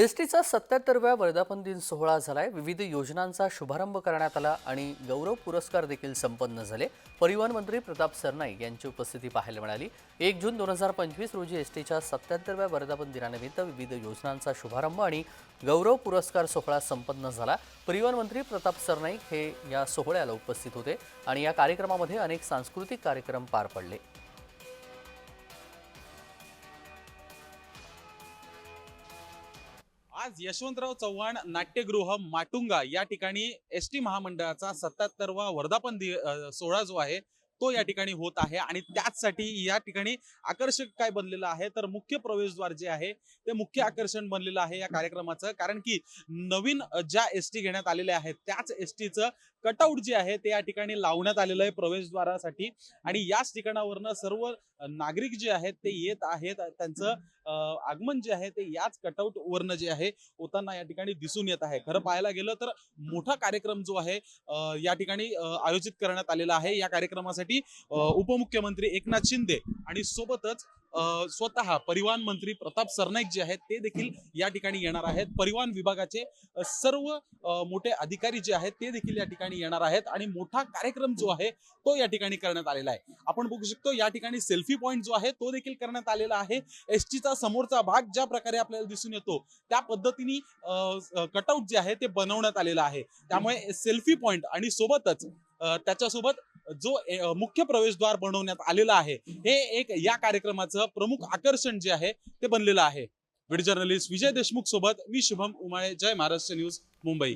S टीचा सत्याहत्तरव्या वर्धापन दिन सोहळा झालाय. विविध योजनांचा शुभारंभ करण्यात आला आणि गौरव पुरस्कार देखील संपन्न झाले. परिवहन मंत्री प्रताप सरनाईक यांची उपस्थिती पाहायला मिळाली. एक जून दोन हजार पंचवीस रोजी एस टीच्या सत्याहत्तरव्या वर्धापन दिनानिमित्त विविध योजनांचा शुभारंभ आणि गौरव पुरस्कार सोहळा संपन्न झाला. परिवहन मंत्री प्रताप सरनाईक हे या सोहळ्याला उपस्थित होते आणि या कार्यक्रमामध्ये अनेक सांस्कृतिक कार्यक्रम पार पडले. आज यशवंतराव चव्हाण नाट्यगृह माटुंगा या ठिकाणी एस टी महामंडळाचा सत्याहत्तरवा वर्धापन दि सोहळा जो आहे तो या ठिकाणी होत आहे. आणि त्याचसाठी या ठिकाणी आकर्षक काय बनलेलं आहे तर मुख्य प्रवेशद्वार जे आहे ते मुख्य आकर्षण बनलेलं आहे या कार्यक्रमाचं. कारण की नवीन ज्या एस टी घेण्यात आलेल्या आहेत त्याच एस टीचं कटआउट जे आहे ते या ठिकाणी लावण्यात आलेलं आहे प्रवेशद्वारासाठी. आणि याच ठिकाणावरनं सर्व नागरिक जे आहेत ते येत आहेत. त्यांचं आगमन जे आहे ते याच कटआउट वरनं जे आहे होताना या ठिकाणी दिसून येत आहे. खरं पाहायला गेलं तर मोठा कार्यक्रम जो आहे या ठिकाणी आयोजित करण्यात आलेला आहे. या कार्यक्रमासाठी उपमुख्यमंत्री एकनाथ शिंदे आणि सोबतच स्वतः परिवहन मंत्री प्रताप सरनाईक जे आहेत ते देखील या ठिकाणी येणार आहेत. परिवहन विभागाचे सर्व मोठे अधिकारी जे आहेत ते देखील या ठिकाणी येणार आहेत आणि मोठा कार्यक्रम जो आहे तो या ठिकाणी करण्यात आलेला आहे. आपण बघू शकतो या ठिकाणी सेल्फी पॉईंट जो आहे तो देखील करण्यात आलेला आहे. एस टीचा समोरचा भाग ज्या प्रकारे आपल्याला दिसून येतो त्या पद्धतीने कटआउट जे आहे ते बनवण्यात आलेलं आहे. त्यामुळे सेल्फी पॉईंट आणि सोबतच त्याच्यासोबत जो मुख्य प्रवेशद्वार बनवण्यात आलेला आहे हे एक या कार्यक्रमाचं प्रमुख आकर्षण जे आहे ते बनलेलं आहे. व्हिडिओ जर्नलिस्ट विजय देशमुख सोबत मी शुभम उमाळे जय महाराष्ट्र न्यूज मुंबई.